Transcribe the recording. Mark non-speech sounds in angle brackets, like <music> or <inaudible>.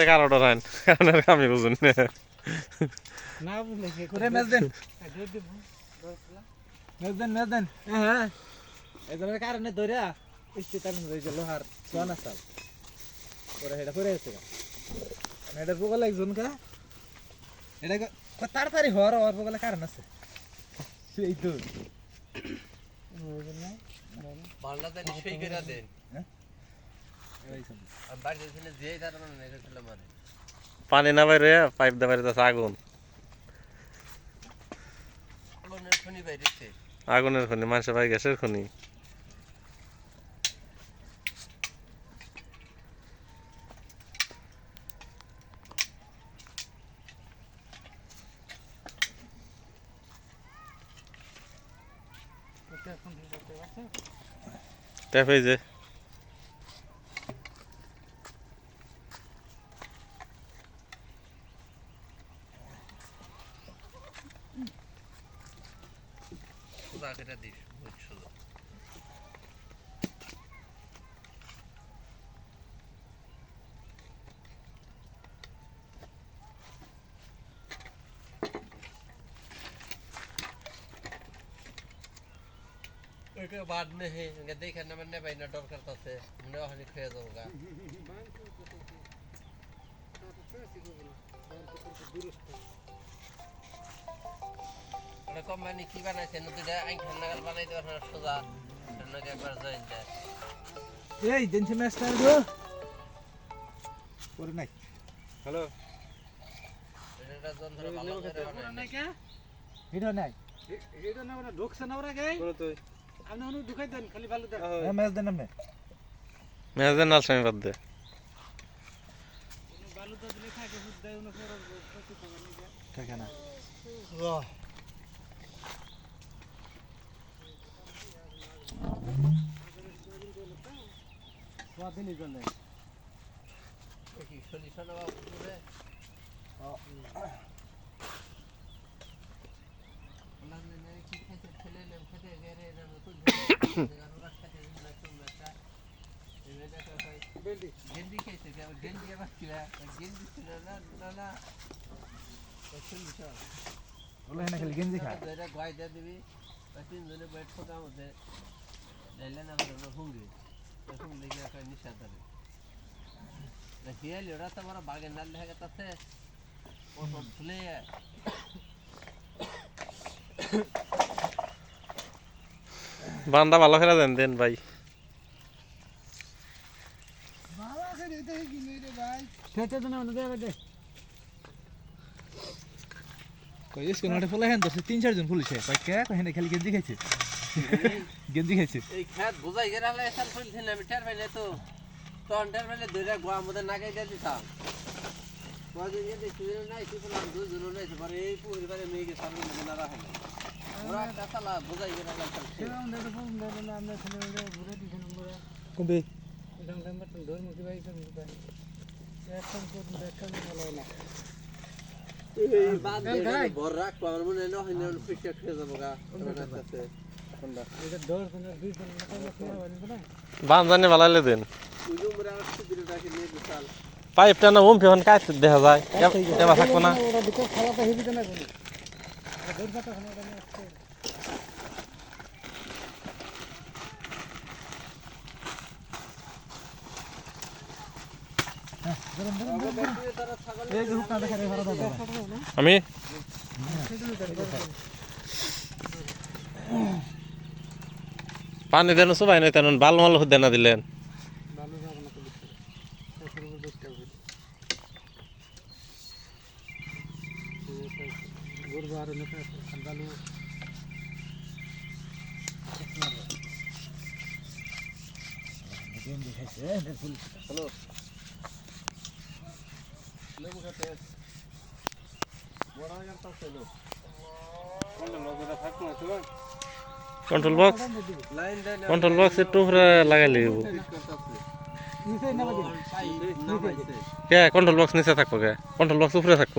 কারও ডরাইন কারণ আমি বুঝুন না। বুঝলে করে ম্যাচ দেন। ম্যাচ দেন ম্যাচ দেন। হ্যাঁ এই ধরনের কারণে ধরে স্টেটার রয়েছে লোহার সোয়ান আসাল ওরা এটা করে গেছে এটা পোকাল একজন কা এটা ক- ক- তাড়াতাড়ি হওয়ার হওয়ার পোকালে কারণ আছে। সেই তো। করে দেন এই পানি না বাইরে, পাইপ দা বাইরে আগুন। আগুনের খনি মানুষের ভাই গ্যাসের খনি। ওটা এখন করতে পারছ ট্যাপ এই যে সুদা কেটে দিস বুঝছ ওইটা বাদ নে হে দেখে না মানে বাইনা ডর করতেছে মনে হয় খেয়ে যাব গা ওটা কোম্পানি কি বানাইছে? নদীটা আইন নাগাল বানাই দেওয়ার না সোজা নাকি একবার জয়েন যায় এই দিনছে ম্যাচটা গো করে নাই। হ্যালো। এটা জল ভালো করে বানাই কে? ভিডিও নাই। এটা না মানে ঢুকছে না ওরা গে করে তুই। আপনি অনু ঢুকাই দেন খালি ভালো দেন। ম্যাচ দেন আপনি। মেয়াজ দেন নাল স্বামী বাদ দে। ভালো তো দিলে থাকে দেয় না দিলি চলে কি সলিউশন বাবু পুরে কি খেতে ফেলে নেম খেতে গেরে না নতুন গানুরা খেতে না তুমি একটা এবে দেখা হয় বেন্ডি গেন্দি আবার গেন্দি আবার কিরা গেন্দি ছিল না না না সলিউশন বলে না খালি গেঞ্জি খা ধরে গয় দিয়ে দিবি তিনজনে বেড ফোকার মধ্যে ডাইলেন আমার হুঙ্গি তখন দেখি একটা নিশা ধরে হিয়ালি ওরা তো আমার বাগের নাল দেখা গেছে ও সব ফুলে। বান্দা ভালো করে দেন দেন ভাই। খেতে তো না ওনে দেবে দে। কই ইস কোন ফুলা হেন দশ তিন চার জন ফুলিছে কই কে? কই হেনে খালি খাইছে। <laughs> গেঞ্জি খাইছে। এই খেত বুঝাই গেলে এসার ফুলছে না আমি টের পাইলে তো। তখন টের পাইলে ধরে গোয়া মধ্যে নাগাই দিয়ে দিতাম। কদিন যে দেখছি নাই তুই বললাম দুজন নাই পরে এই পরিবারে মেয়েকে সামনে না রাখে ওরা কাতালা বুঝাই গেলে হলে সে আমাদের ফোন দেবে না আমরা ছেলে ঘুরে দিছেন আমরা কবে এটা আমরা ধর্ম কি ভাই করতে পারি এখন কোন ভালো না। বাদ ভর রাখব আমার মনে হয় না খেয়ে যাব গা। এটা দশ দিনের দুই দিন না কোনো সময় বানি না বান জানি ভালাইলে দেন উজু মরে আমার সুবিধা রাখি নিয়ে বিশাল পাইপটা না উম ফিহন কাজ দেখা যায় এবার থাকবো না ওরা দুটো খালাটা হেবি না কোনো দৌড় পাতা খানা এটা নিয়ে আসছে এই যে হুকনা দেখা রে ভাড়া দাও আমি পানি দেন সবাই নাই তেন বাল মাল দেনা দিলেন। ভালো বড় লো কন্ট্রোল বক্স কন্ট্রোল বক্স একটু লাগাই নামাইছে কে? কন্ট্রোল বক্স নিচে থাকব কে? কন্ট্রোল বক্স উপরে থাকব।